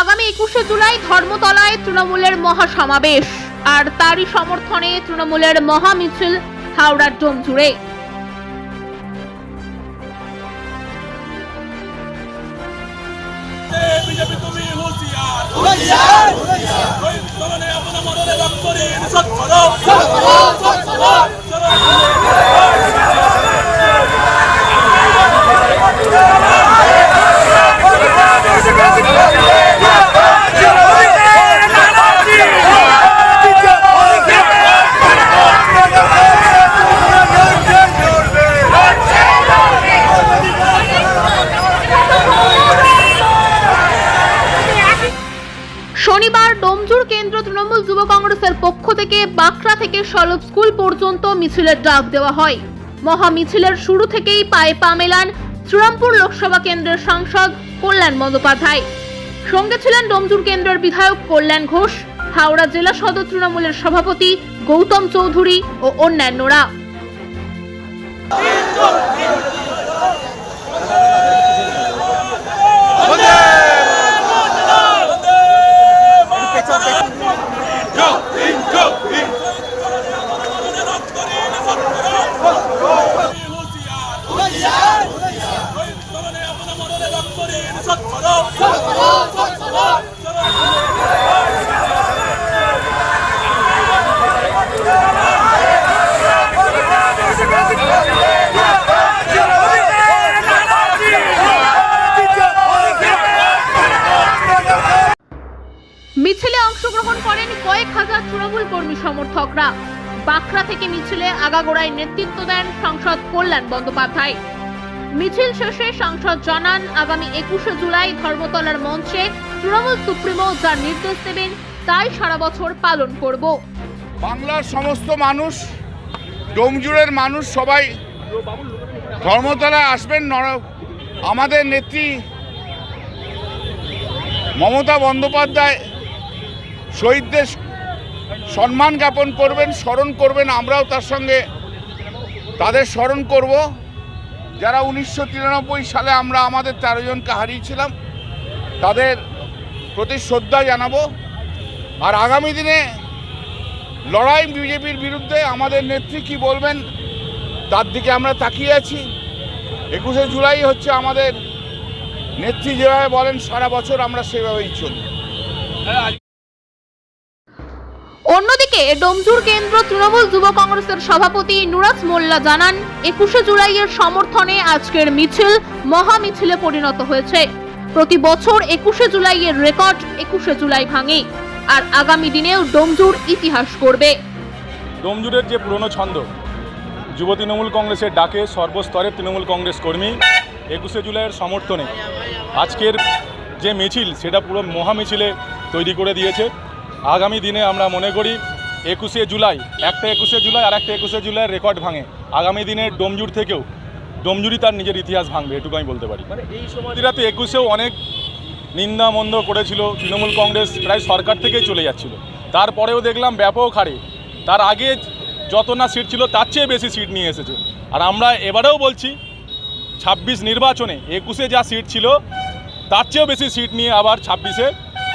আগামী একুশে জুলাই ধর্মতলায় তৃণমূলের মহাসমাবেশ আর তারই সমর্থনে তৃণমূলের মহা মিছিল হাওড়ার ডোম জুড়ে। বিজেপি তুমি হুঁশিয়ার? হুঁশিয়ার! আপনার শোধ করো শনিবার ডোমজুর কেন্দ্র তৃণমূল যুব কংগ্রেসের পক্ষ থেকে বাঁকড়া থেকে সলভ স্কুল পর্যন্ত মিছিলের ডাক দেওয়া হয়। মহা মিছিলের শুরু থেকেই পায়ে পা মেলান শ্রীরামপুর লোকসভা কেন্দ্রের সাংসদ কল্যাণ বন্দ্যোপাধ্যায়। সঙ্গে ছিলেন ডোমজুর কেন্দ্রের বিধায়ক কল্যাণ ঘোষ, হাওড়া জেলা সদর তৃণমূলের সভাপতি গৌতম চৌধুরী ও অন্যান্যরা হুঁশিয়ার ওই চলনে আপনার মরণে রক্ত ঋণ শোধ করো শোধ করো শোধ করো মিছিলে অংশগ্রহণ করেন কয়েক হাজার তৃণমূল কর্মী সমর্থকরা। বাঁকড়া থেকে মিছিলে আগাগোড়ায় নেতৃত্ব দেন সাংসদ কল্যাণ বন্দ্যোপাধ্যায়। মিছিল শেষে সাংসদ জানান, আগামী একুশে জুলাই ধর্মতলার মঞ্চে তৃণমূল সুপ্রিমো যার নির্দেশ দেবেন, তাই সারা বছর পালন করব। বাংলার সমস্ত মানুষ, ডোমজুড়ের মানুষ সবাই ধর্মতলায় আসবেন, নর, আমাদের নেত্রী মমতা বন্দ্যোপাধ্যায় শহীদদের সম্মান জ্ঞাপন করবেন, স্মরণ করবেন, আমরাও তার সঙ্গে তাদের স্মরণ করব। যারা উনিশশো তিরানব্বই সালে আমরা আমাদের তেরো জনকে হারিয়েছিলাম, তাদের প্রতি শ্রদ্ধা জানাব। আর আগামী দিনে লড়াই বিজেপির বিরুদ্ধে আমাদের নেত্রী কি বলবেন, তার দিকে আমরা তাকিয়ে আছি। একুশে জুলাই হচ্ছে আমাদের নেত্রী যেভাবে বলেন, সারা বছর আমরা সেভাবেই চলি। অন্যদিকে ডোমজুর কেন্দ্র তৃণমূল যুব কংগ্রেসের সভাপতি নুরাজ মোল্লা জানান, একুশে জুলাইয়ের সমর্থনে আজকের মিছিল মহা মিছিলে পরিণত হয়েছে। প্রতি বছর একুশে জুলাইয়ের রেকর্ড একুশে জুলাই ভাঙে আর আগামী দিনেও ডোমজুর ইতিহাস করবে ডোমজুরের যে পুরনো ছন্দ, যুব তৃণমূল কংগ্রেসের ডাকে সর্বস্তরের তৃণমূল কংগ্রেস কর্মী, একুশে জুলাইয়ের সমর্থনে আজকের যে মিছিল, সেটা পুরো মহা মিছিলে তৈরি করে দিয়েছে। আগামী দিনে আমরা মনে করি একুশে জুলাই একটা একুশে জুলাই আর একটা একুশে জুলাইয়ের রেকর্ড ভাঙে। আগামী দিনে ডোমজুর থেকেও ডোমজুরি তার নিজের ইতিহাস ভাঙবে এটুকু আমি বলতে পারি। এরা তো একুশেও অনেক নিন্দা মন্দ করেছিল তৃণমূল কংগ্রেস প্রায় সরকার থেকেই চলে যাচ্ছিল। তারপরেও দেখলাম ব্যাপক হারে। তার আগে যত না সিট ছিল তার চেয়ে বেশি সিট নিয়ে এসেছে। আর আমরা এবারেও বলছি ছাব্বিশ নির্বাচনে একুশে যা সিট ছিল তার চেয়েও বেশি সিট নিয়ে আবার ছাব্বিশে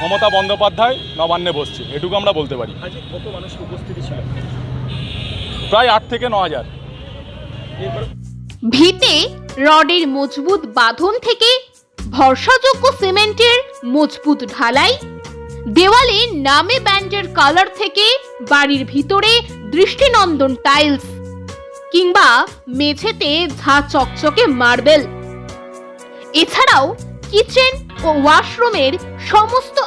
মমতা বন্দ্যোপাধ্যায় নবান্নে বসছে। এটুকু আমরা বলতে পারি। প্রায় আট থেকে ন হাজার। ভিতে রডের মজবুত বাঁধন থেকে ভরসাযোগ্য সিমেন্টের মজবুত ঢালাই দেওয়ালে নামে ব্যান্ডের কালার থেকে বাড়ির ভিতরে দৃষ্টিনন্দন টাইলস কিংবা মেঝেতে ঝা চকচকে মার্বেল। এছাড়াও কিচেন ও ওয়াশরুমের সমস্ত